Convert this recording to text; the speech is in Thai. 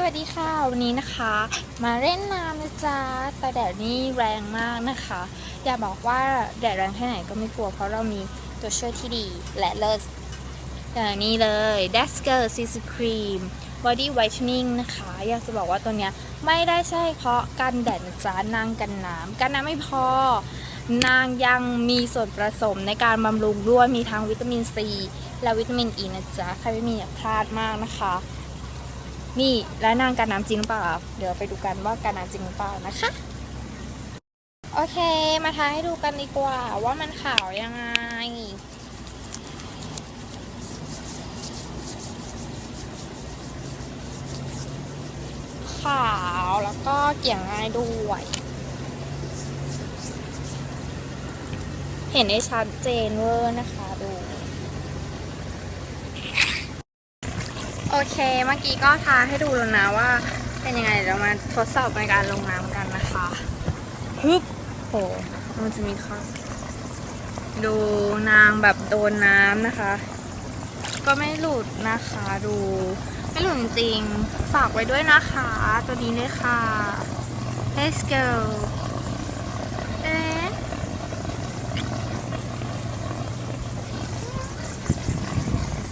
สวัสดีค่ะวันนี้นะคะ มาเล่นน้ำนะจ๊ะแต่แดดนี่แรงมากนะคะ อย่าบอกว่าแดดแรงแค่ไหนก็ไม่กลัวเพราะเรามีตัวช่วยที่ดีและเลิศอย่างนี้เลย d a s k e r CC Cream Body Whitening นะคะ อยากจะบอกว่าตัวเนี้ยไม่ได้ใช่เพราะกันแดดนะจ๊ะนางกันน้ำกันน้ำไม่พอนางยังมีส่วนผสมในการบำรุงด้วยมีทั้งวิตามินซีและวิตามินอ e ีนะจ๊ะใครไม่มีอย่าพลาดมากนะคะ นี่และนางการน้ำจริงหรือเปล่า เดี๋ยวไปดูกันว่าการน้ำจริงหรือเปล่านะคะ โอเค มาทาให้ดูกันดีกว่า ว่ามันขาวยังไง ขาวแล้วก็เกลี่ยง่ายด้วย เห็นได้ชัดเจนเวอร์นะคะดู โอเคเมื่อกี้ก็ทาให้ดูแล้วนะว่า เป็นยังไงเดี๋ยวเรามาทดสอบในการลงน้ำกันนะคะฮึบโหมันจะมีค่ะ ดูนางแบบโดนน้ำนะคะ ก็ไม่หลุดนะคะดู ไม่หลุดจริงฝากไว้ด้วยนะคะ ตัวนี้เลยค่ะ Let's go